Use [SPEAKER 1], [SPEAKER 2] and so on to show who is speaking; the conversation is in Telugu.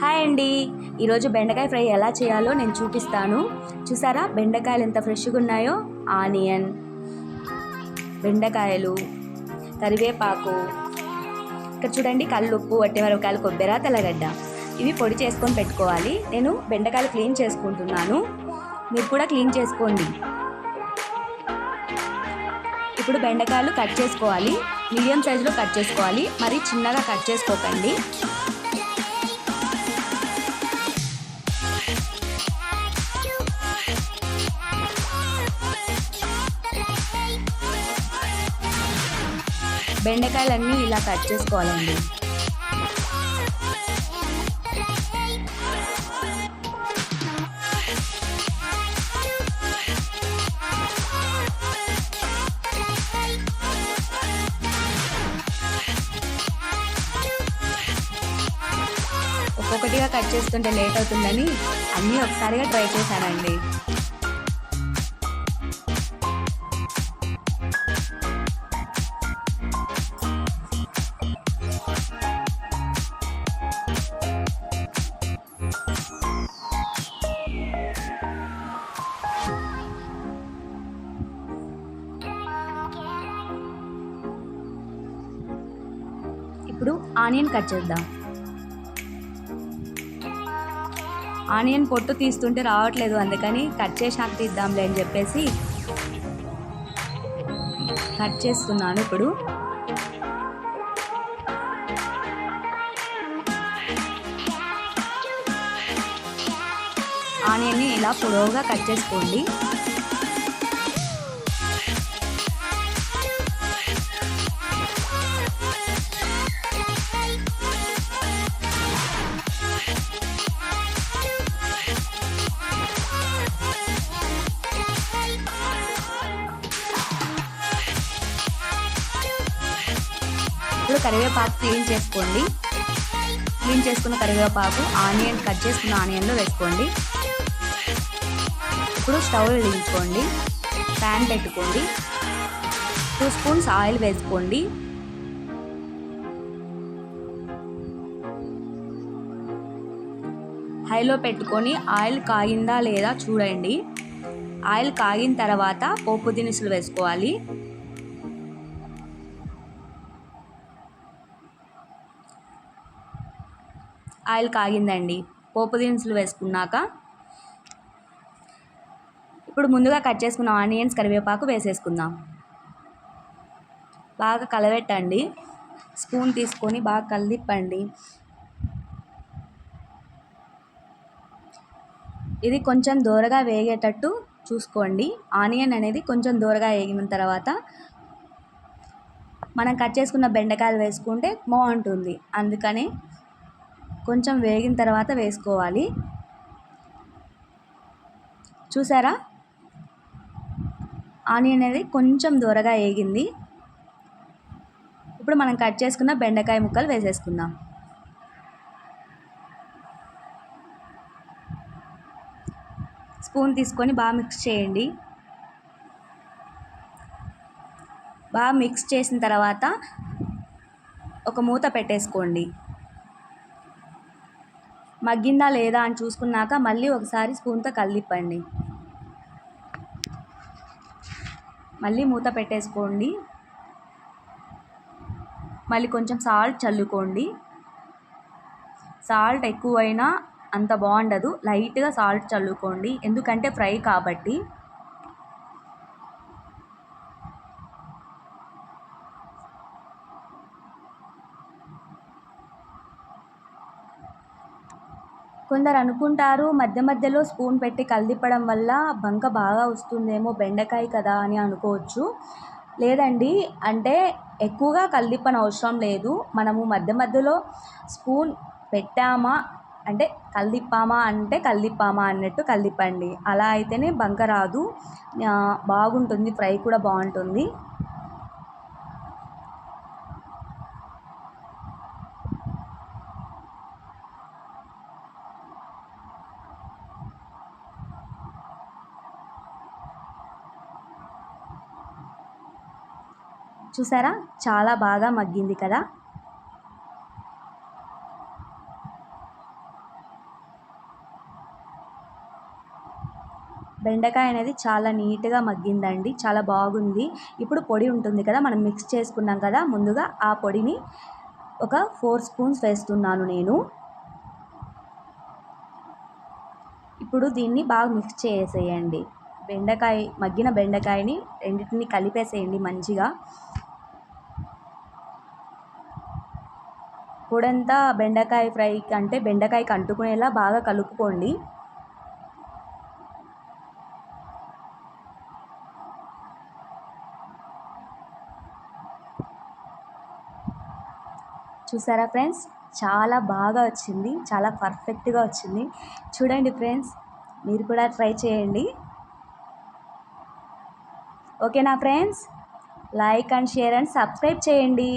[SPEAKER 1] హాయ్ అండి. ఈరోజు బెండకాయ ఫ్రై ఎలా చేయాలో నేను చూపిస్తాను. చూసారా? బెండకాయలు ఎంత ఫ్రెష్గా ఉన్నాయో? ఆనియన్ బెండకాయలు కరివేపాకు. ఇక్కడ చూడండి కల్లుప్పు వట్టిమిరపకాయలు కొబ్బరి తెల్లగడ్డ. ఇవి పొడి చేసుకొని పెట్టుకోవాలి. నేను బెండకాయలు క్లీన్ చేసుకుంటున్నాను. మీరు కూడా క్లీన్ చేసుకోండి. ఇప్పుడు బెండకాయలు కట్ చేసుకోవాలి. మీడియం సైజులో కట్ చేసుకోవాలి. మరి చిన్నగా కట్ చేసుకోకండి. బెండకాయలన్నీ ఇలా కట్ చేసుకోవాలండి. ఒక్కొక్కటిగా కట్ చేస్తుంటే లేట్ అవుతుందని అన్నీ ఒకసారిగా ట్రై చేశానండి. ఇప్పుడు ఆనియన్ కట్ చేద్దాం. ఆనియన్ పొట్టు తీస్తుంటే రావట్లేదు అందుకని కట్ చేసాక తీద్దాంలే అని చెప్పేసి కట్ చేస్తున్నాను ఇప్పుడు. ఆనియన్ని ఇలా పొడవుగా కట్ చేసుకోండి. ఇప్పుడు కరివేపాకు క్లీన్ చేసుకోండి. క్లీన్ చేసుకున్న కరివేపాకు ఆనియన్ కట్ చేసుకున్న ఆనియన్లో వేసుకోండి. ఇప్పుడు స్టవ్ వెలిగించుకోండి. ప్యాన్ పెట్టుకోండి. టూ స్పూన్స్ ఆయిల్ వేసుకోండి. హైలో పెట్టుకొని ఆయిల్ కాగిందా లేదా చూడండి. ఆయిల్ కాగిన తర్వాత పోపు దినుసులు వేసుకోవాలి. ఆయిల్ కాగిందండి. పోపు దినుసులు వేసుకున్నాక ఇప్పుడు ముందుగా కట్ చేసుకున్న ఆనియన్స్ కరివేపాకు వేసేసుకుందాం. బాగా కలబెట్టండి స్పూన్ తీసుకొని బాగా కలిపండి ఇది కొంచెం దూరగా వేగేటట్టు చూసుకోండి. ఆనియన్ అనేది కొంచెం దూరగా వేగిన తర్వాత మనం కట్ చేసుకున్న బెండకాయలు వేసుకుంటే బాగుంటుంది. అందుకని కొంచెం వేగిన తర్వాత వేసుకోవాలి. చూసారా? ఆనియన్ అనేది కొంచెం దూరగా వేగింది ఇప్పుడు మనం కట్ చేసుకున్న బెండకాయ ముక్కలు వేసేసుకుందాం. స్పూన్ తీసుకొని బాగా మిక్స్ చేయండి. బాగా మిక్స్ చేసిన తర్వాత ఒక మూత పెట్టేసుకోండి. మగ్గిందా లేదా అని చూసుకున్నాక మళ్ళీ ఒకసారి స్పూన్తో కలిపండి. మళ్ళీ మూత పెట్టేసుకోండి. మళ్ళీ కొంచెం సాల్ట్ చల్లుకోండి. సాల్ట్ ఎక్కువైనా అంత బాగుండదు. లైట్గా సాల్ట్ చల్లుకోండి. ఎందుకంటే ఫ్రై కాబట్టి. కొందరు అనుకుంటారు మధ్య మధ్యలో స్పూన్ పెట్టి కలిపడం వల్ల బంక బాగా వస్తుందేమో బెండకాయ కదా అని అనుకోవచ్చు. లేదండి అంటే ఎక్కువగా కలిదిప్పని అవసరం లేదు. మనము మధ్య మధ్యలో స్పూన్ పెట్టామా అంటే కలిపామా అంటే కలిపామా అన్నట్టు కలిపండి అలా అయితేనే బంక రాదు. బాగుంటుంది ఫ్రై కూడా బాగుంటుంది. చూసారా? చాలా బాగా మగ్గింది కదా? బెండకాయ అనేది చాలా నీట్గా మగ్గిందండి. చాలా బాగుంది. ఇప్పుడు పొడి ఉంటుంది కదా మనం మిక్స్ చేసుకున్నాం కదా ముందుగా ఆ పొడిని ఒక ఫోర్ స్పూన్స్ వేస్తున్నాను నేను. ఇప్పుడు దీన్ని బాగా మిక్స్ చేసేయండి. బెండకాయ మగ్గిన బెండకాయని రెండింటిని కలిపేసేయండి మంచిగా. పొడంతా బెండకాయ ఫ్రై అంటే బెండకాయకి అంటుకునేలా బాగా కలుపుకోండి. చూసారా ఫ్రెండ్స్? చాలా బాగా వచ్చింది. చాలా పర్ఫెక్ట్గా వచ్చింది. చూడండి ఫ్రెండ్స్ మీరు కూడా ట్రై చేయండి. ఓకేనా friends? Like and share and subscribe చేయండి.